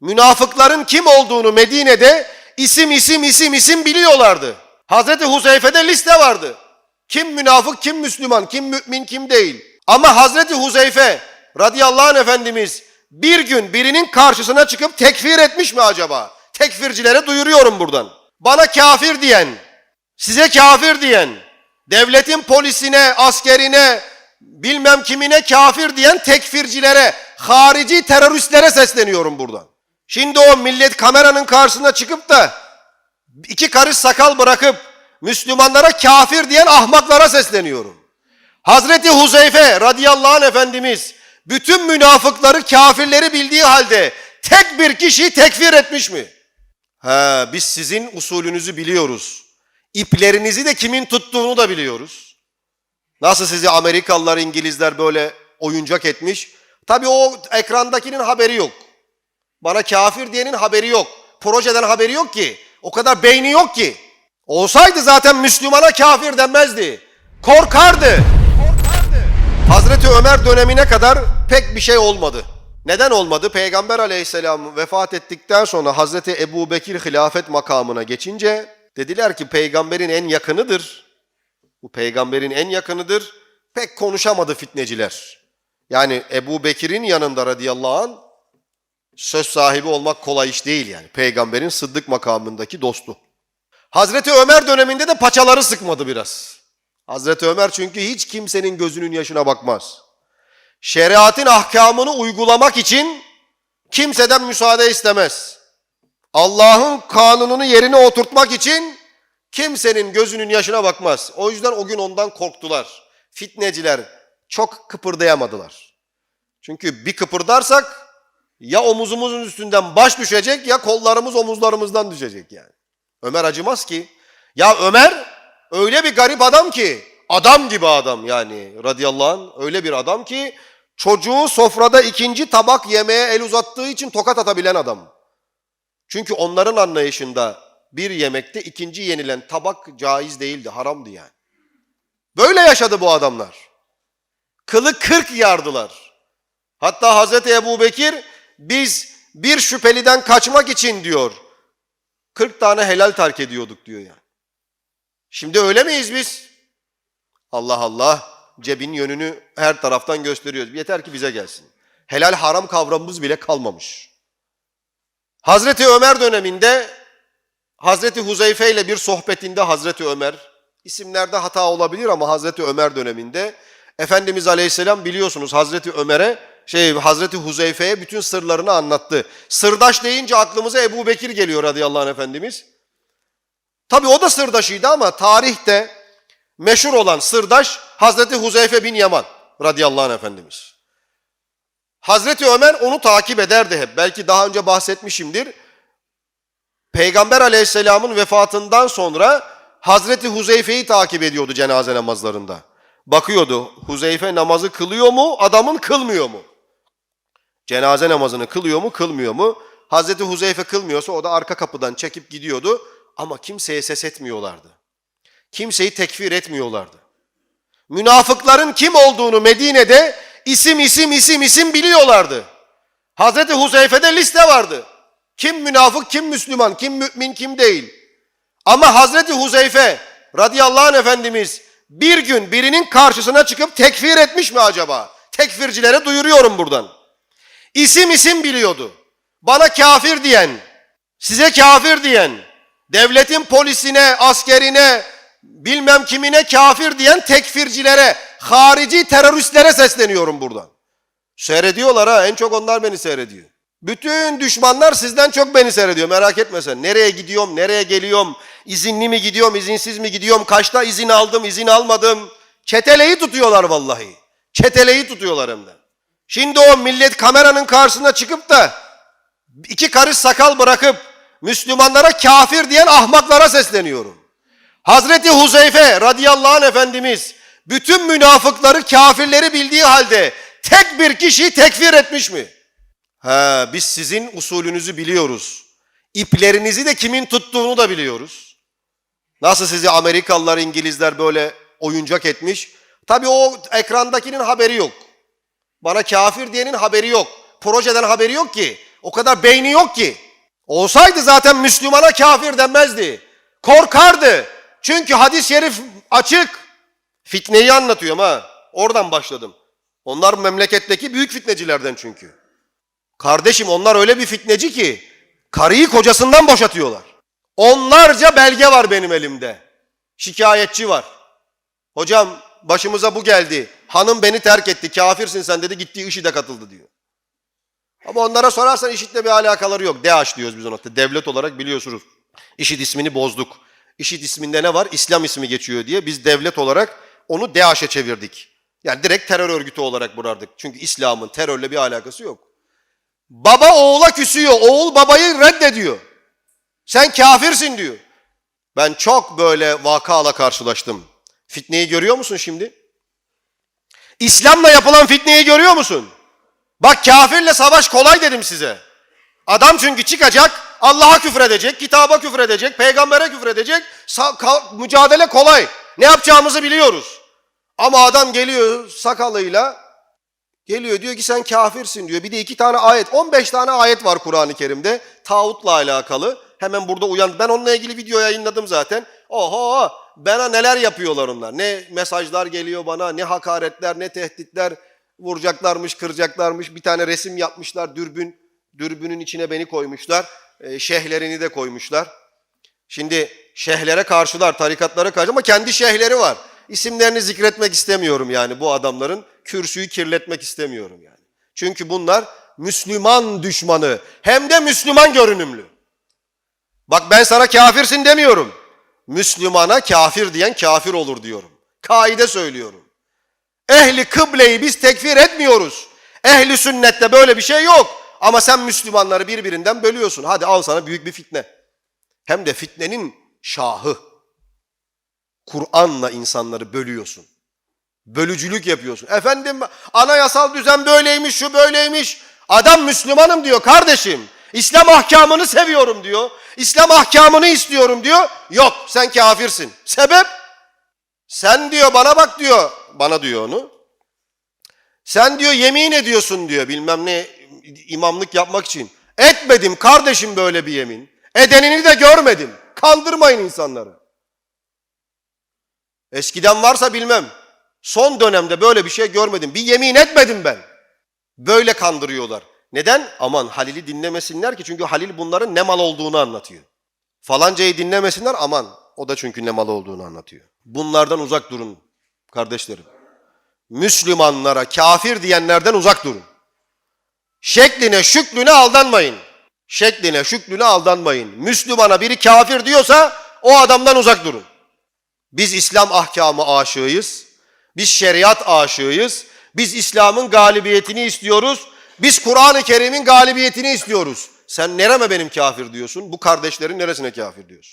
Münafıkların kim olduğunu Medine'de isim isim isim isim biliyorlardı. Hazreti Huzeyfe'de liste vardı. Kim münafık, kim Müslüman, kim mümin, kim değil. Ama Hazreti Huzeyfe radıyallahu anh Efendimiz bir gün birinin karşısına çıkıp tekfir etmiş mi acaba? Tekfircilere duyuruyorum buradan. Bana kafir diyen, size kafir diyen, devletin polisine, askerine, bilmem kimine kafir diyen tekfircilere, harici teröristlere sesleniyorum buradan. Şimdi o millet kameranın karşısına çıkıp da iki karış sakal bırakıp Müslümanlara kafir diyen ahmaklara sesleniyorum. Hazreti Huzeyfe radıyallahu anh Efendimiz bütün münafıkları kafirleri bildiği halde tek bir kişiyi tekfir etmiş mi? He, biz sizin usulünüzü biliyoruz. İplerinizi de kimin tuttuğunu da biliyoruz. Nasıl sizi Amerikalılar, İngilizler böyle oyuncak etmiş? Tabii o ekrandakinin haberi yok. Bana kafir diyenin haberi yok. Projeden haberi yok ki. O kadar beyni yok ki. Olsaydı zaten Müslümana kafir denmezdi. Korkardı. Korkardı. Hazreti Ömer dönemine kadar pek bir şey olmadı. Neden olmadı? Peygamber aleyhisselam vefat ettikten sonra Hazreti Ebu Bekir hilafet makamına geçince dediler ki peygamberin en yakınıdır. Bu peygamberin en yakınıdır. Pek konuşamadı fitneciler. Yani Ebu Bekir'in yanında radıyallahu an söz sahibi olmak kolay iş değil yani. Peygamberin sıddık makamındaki dostu. Hazreti Ömer döneminde de paçaları sıkmadı biraz. Hazreti Ömer çünkü hiç kimsenin gözünün yaşına bakmaz. Şeriatın ahkamını uygulamak için kimseden müsaade istemez. Allah'ın kanununu yerine oturtmak için kimsenin gözünün yaşına bakmaz. O yüzden o gün ondan korktular. Fitneciler çok kıpırdayamadılar. Çünkü bir kıpırdarsak ya omuzumuzun üstünden baş düşecek ya kollarımız omuzlarımızdan düşecek yani. Ömer acımaz ki. Ya Ömer öyle bir garip adam ki adam gibi adam yani radıyallahu anh öyle bir adam ki çocuğu sofrada ikinci tabak yemeye el uzattığı için tokat atabilen adam. Çünkü onların anlayışında bir yemekte ikinci yenilen tabak caiz değildi, haramdı yani. Böyle yaşadı bu adamlar. Kılı kırk yardılar. Hatta Hazreti Ebu Bekir biz bir şüpheliden kaçmak için diyor 40 tane helal terk ediyorduk diyor yani. Şimdi öyle miyiz biz? Allah Allah cebin yönünü her taraftan gösteriyoruz. Yeter ki bize gelsin. Helal haram kavramımız bile kalmamış. Hazreti Ömer döneminde Hazreti Huzeyfe ile bir sohbetinde Hazreti Ömer isimlerde hata olabilir ama Hazreti Ömer döneminde Efendimiz Aleyhisselam biliyorsunuz Hazreti Ömer'e şey Hazreti Huzeyfe'ye bütün sırlarını anlattı. Sırdaş deyince aklımıza Ebu Bekir geliyor radıyallahu anh Efendimiz. Tabi o da sırdaşıydı ama tarihte meşhur olan sırdaş Hazreti Huzeyfe bin Yaman radıyallahu anh Efendimiz. Hazreti Ömer onu takip ederdi hep. Belki daha önce bahsetmişimdir. Peygamber aleyhisselamın vefatından sonra Hazreti Huzeyfe'yi takip ediyordu cenaze namazlarında. Bakıyordu Huzeyfe namazı kılıyor mu, adamın kılmıyor mu? Cenaze namazını kılıyor mu, kılmıyor mu? Hazreti Huzeyfe kılmıyorsa o da arka kapıdan çekip gidiyordu ama kimseye ses etmiyorlardı. Kimseyi tekfir etmiyorlardı. Münafıkların kim olduğunu Medine'de isim isim isim isim biliyorlardı. Hazreti Huzeyfe'de liste vardı. Kim münafık, kim Müslüman, kim mümin, kim değil. Ama Hazreti Huzeyfe radıyallahu anh Efendimiz bir gün birinin karşısına çıkıp tekfir etmiş mi acaba? Tekfircilere duyuruyorum buradan. İsim isim biliyordu. Bana kafir diyen, size kafir diyen, devletin polisine, askerine, bilmem kimine kafir diyen tekfircilere, harici teröristlere sesleniyorum buradan. Seyrediyorlar ha, en çok onlar beni seyrediyor. Bütün düşmanlar sizden çok beni seyrediyor merak etme sen. Nereye gidiyorum, nereye geliyorum, izinli mi gidiyorum, izinsiz mi gidiyorum, kaçta izin aldım, izin almadım. Çeteleyi tutuyorlar vallahi. Çeteleyi tutuyorlar hem de. Şimdi o millet kameranın karşısına çıkıp da iki karış sakal bırakıp Müslümanlara kafir diyen ahmaklara sesleniyorum. Hazreti Huzeyfe radıyallahu anh Efendimiz bütün münafıkları kafirleri bildiği halde tek bir kişiyi tekfir etmiş mi? He, biz sizin usulünüzü biliyoruz. İplerinizi de kimin tuttuğunu da biliyoruz. Nasıl sizi Amerikalılar, İngilizler böyle oyuncak etmiş? Tabii o ekrandakinin haberi yok. Bana kafir diyenin haberi yok. Projeden haberi yok ki. o kadar beyni yok ki. Olsaydı zaten Müslümana kafir denmezdi. Korkardı. Çünkü hadis-i şerif açık. Fitneyi anlatıyorum ha. Oradan başladım. Onlar memleketteki büyük fitnecilerden çünkü. Kardeşim onlar öyle bir fitneci ki karıyı kocasından boşatıyorlar. Onlarca belge var benim elimde. Şikayetçi var. Hocam başımıza bu geldi. Hanım beni terk etti. Kafirsin sen dedi. Gitti IŞİD'e katıldı diyor. Ama onlara sorarsan IŞİD'le bir alakaları yok. DAEŞ diyoruz biz ona. Devlet olarak biliyorsunuz. IŞİD ismini bozduk. IŞİD isminde ne var? İslam ismi geçiyor diye biz devlet olarak onu DAEŞ'e çevirdik. Yani direkt terör örgütü olarak bıraktık. Çünkü İslam'ın terörle bir alakası yok. Baba oğula küsüyor. Oğul babayı reddediyor. Sen kafirsin diyor. Ben çok böyle vakayla karşılaştım. Fitneyi görüyor musun şimdi? İslam'la yapılan fitneyi görüyor musun? Bak kafirle savaş kolay dedim size. Adam çünkü çıkacak, Allah'a küfredecek, kitaba küfredecek, peygambere küfredecek. Mücadele kolay. Ne yapacağımızı biliyoruz. Ama adam geliyor sakalıyla, geliyor diyor ki sen kafirsin diyor. Bir de iki tane ayet, 15 tane ayet var Kur'an-ı Kerim'de. Tağutla alakalı. Hemen burada uyan. Ben onunla ilgili video yayınladım zaten. Oho bana neler yapıyorlar onlar. Ne mesajlar geliyor bana, ne hakaretler, ne tehditler. Vuracaklarmış, kıracaklarmış. Bir tane resim yapmışlar dürbün. Dürbünün içine beni koymuşlar. Ee, şehlerini de koymuşlar. Şimdi şeyhlere karşılar, tarikatlara karşı ama kendi şeyhleri var. İsimlerini zikretmek istemiyorum yani bu adamların. Kürsüyü kirletmek istemiyorum yani. Çünkü bunlar Müslüman düşmanı. Hem de Müslüman görünümlü. Bak ben sana kafirsin demiyorum. Müslümana kafir diyen kafir olur diyorum. Kaide söylüyorum. Ehli kıbleyi biz tekfir etmiyoruz. Ehli sünnette böyle bir şey yok. Ama sen Müslümanları birbirinden bölüyorsun. Hadi al sana büyük bir fitne. Hem de fitnenin şahı. Kur'an'la insanları bölüyorsun. Bölücülük yapıyorsun. Efendim anayasal düzen böyleymiş, şu böyleymiş. Adam Müslümanım diyor kardeşim. İslam ahkamını seviyorum diyor. İslam ahkamını istiyorum diyor. Yok sen kafirsin. Sebep? Sen diyor bana bak diyor. Bana diyor onu. Sen diyor yemin ediyorsun diyor bilmem ne imamlık yapmak için. Etmedim kardeşim böyle bir yemin. Edenini de görmedim. Kandırmayın insanları. Eskiden varsa bilmem. Son dönemde böyle bir şey görmedim. Bir yemin etmedim ben. Böyle kandırıyorlar. Neden? Aman Halil'i dinlemesinler ki çünkü Halil bunların ne mal olduğunu anlatıyor. Falancayı dinlemesinler aman o da çünkü ne mal olduğunu anlatıyor. Bunlardan uzak durun kardeşlerim. Müslümanlara kafir diyenlerden uzak durun. Şekline şüklüne aldanmayın. Şekline şüklüne aldanmayın. Müslümana biri kafir diyorsa o adamdan uzak durun. Biz İslam ahkamı aşığıyız. Biz şeriat aşığıyız. Biz İslam'ın galibiyetini istiyoruz. Biz Kur'an-ı Kerim'in galibiyetini istiyoruz. Sen nereme benim kafir diyorsun? Bu kardeşlerin neresine kafir diyorsun?